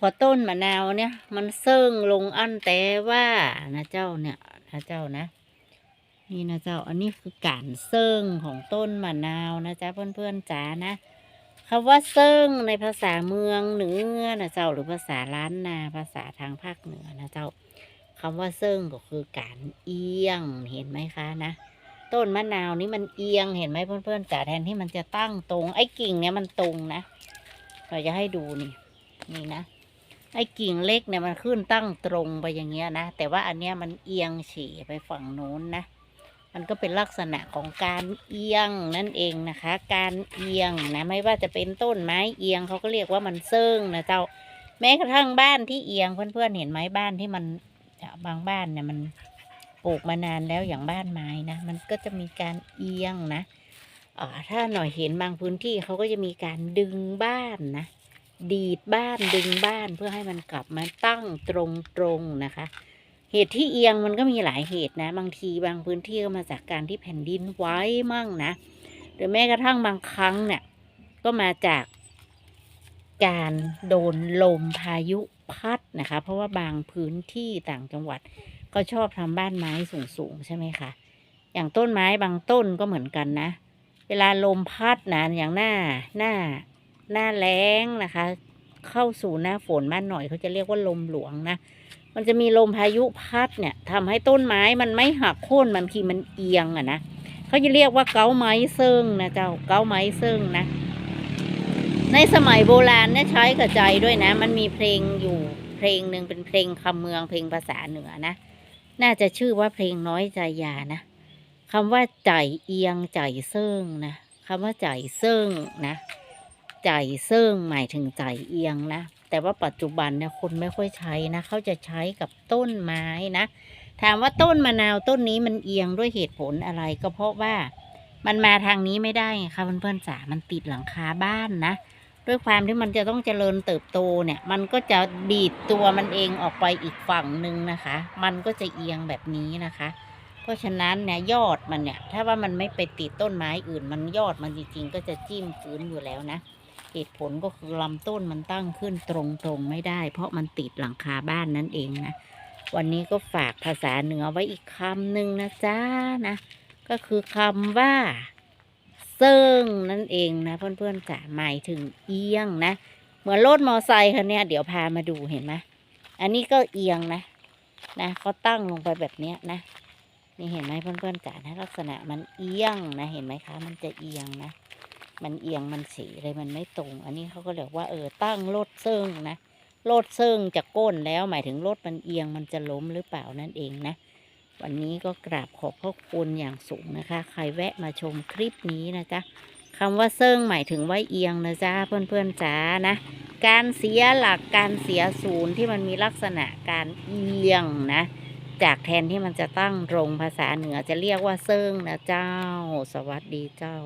พอต้นมะนาวเนี่ย มันเซิ่งลงอันแต่ว่านะเจ้าเนี่ยนะเจ้านะ นี่นะเจ้า อันนี้คือการเซิ่งของต้นมะนาวนะจ๊ะเพื่อนๆจ๋านะคำว่าเซิ่งในภาษาเมืองเหนือนะเจ้าหรือภาษาล้านนาภาษาทางภาคเหนือนะเจ้าคำว่าเซิ่งก็คือการเอียงเห็นไหมคะนะต้นมะนาวนี่มันเอียงเห็นไหมเพื่อนๆจ๋าแทนที่มันจะตั้งตรง ไอ้กิ่งเนี่ยมันตรงนะ เราจะให้ดูนี่ นี่นะ ไอ้กิ่งเล็กเนี่ยมันขึ้นตั้งตรงไปอย่างเงี้ยนะ แต่ว่าอันเนี้ยมันเอียงฉี่ไปฝั่งโน้นนะ มันก็เป็นลักษณะของการเอียงนั่นเองนะคะ การเอียงนะไม่ว่าจะเป็นต้นไม้เอียงเขาก็เรียกว่ามันเซิ่งนะเจ้า แม้กระทั่งบ้านที่เอียงเพื่อนๆเห็นไหมบ้านที่มันบางบ้านเนี่ยมันปลูกมานานแล้วอย่างบ้านไม้นะมันก็จะมีการเอียงนะอ่าถ้าหน่อยเห็นบางพื้นที่เขาก็จะมีการดึงบ้านนะ ดีดบ้านดึงบ้านเพื่อให้มันกลับมาตั้งตรงๆนะคะ เหตุที่เอียงมันก็มีหลายเหตุนะ บางทีบางพื้นที่ก็มาจากการที่แผ่นดินไหว้มั่งนะหรือแม้กระทั่งบางครั้งเนี่ยก็มาจากการโดนลมพายุพัดนะคะ เพราะว่าบางพื้นที่ต่างจังหวัดก็ชอบทำบ้านไม้สูงๆใช่ไหมคะอย่างต้นไม้บางต้นก็เหมือนกันนะ เวลาลมพัดนะอย่างหน้าหน้า หน้าแล้งนะคะ เข้าสู่หน้าฝนบ้านหน่อยเขาจะเรียกว่าลมหลวงนะมันจะมีลมพายุพัดเนี่ยทำให้ต้นไม้มันไม่หักโค่นบางทีมันเอียงอะนะเขาจะเรียกว่าเกาไม้เซิงนะเจ้าเกาไม้เซิงนะ ในสมัยโบราณเนี่ยใช้กระใจด้วยนะ มันมีเพลงอยู่เพลงหนึ่งเป็นเพลงคำเมืองเพลงภาษาเหนือนะ น่าจะชื่อว่าเพลงน้อยใจยานะคำว่าใจเอียงใจเซิงนะคำว่าใจเซิงนะ ใจเซิงหมายถึงใจเอียงนะ แต่ว่าปัจจุบันเนี่ยคนไม่ค่อยใช้นะ เขาจะใช้กับต้นไม้นะ ถามว่าต้นมะนาวต้นนี้มันเอียงด้วยเหตุผลอะไรก็เพราะว่ามันมาทางนี้ไม่ได้ไงคะเพื่อนๆจ๋ามันติดหลังคาบ้านนะ ด้วยความที่มันจะต้องเจริญเติบโตเนี่ย มันก็จะดีดตัวมันเองออกไปอีกฝั่งหนึ่งนะคะ มันก็จะเอียงแบบนี้นะคะ เพราะฉะนั้นเนี่ยยอดมันเนี่ย ถ้าว่ามันไม่ไปติดต้นไม้อื่น มันยอดมันจริงๆก็จะจิ้มฟื้นอยู่แล้วนะ เหตุผลก็คือลำต้นมันตั้งขึ้นตรงๆไม่ได้ เพราะมันติดหลังคาบ้านนั่นเองนะ วันนี้ก็ฝากภาษาเหนือไว้อีกคำหนึ่งนะจ๊ะนะ ก็คือคำว่าเซิงนั่นเองนะ เพื่อนๆจ๋าหมายถึงเอียงนะ เหมือนรถมอไซค์คันเนี้ยเดี๋ยวพามาดูเห็นไหมอันนี้ก็เอียงนะนะเขาตั้งลงไปแบบเนี้ยนะ นี่เห็นไหมเพื่อนๆจ๋านะลักษณะมันเอียงนะ เห็นไหมคะ มันจะเอียงนะ มันเอียงมันสีเลยมันไม่ตรง อันนี้เขาก็เรียกว่าเออตั้งรถเซิงนะรถเซิงจะก้นแล้วหมายถึงรถมันเอียงมันจะล้มหรือเปล่านั่นเองนะ วันนี้ก็กราบขอบพระคุณอย่างสูงนะคะ ใครแวะมาชมคลิปนี้นะจ๊ะคำว่าเซิงหมายถึงว่าเอียงนะจ๊ะเพื่อนๆจ๋านะ การเสียหลักการเสียศูนย์ที่มันมีลักษณะการเอียงนะ จากแทนที่มันจะตั้งตรงภาษาเหนือจะเรียกว่าเซิงนะเจ้า สวัสดีเจ้า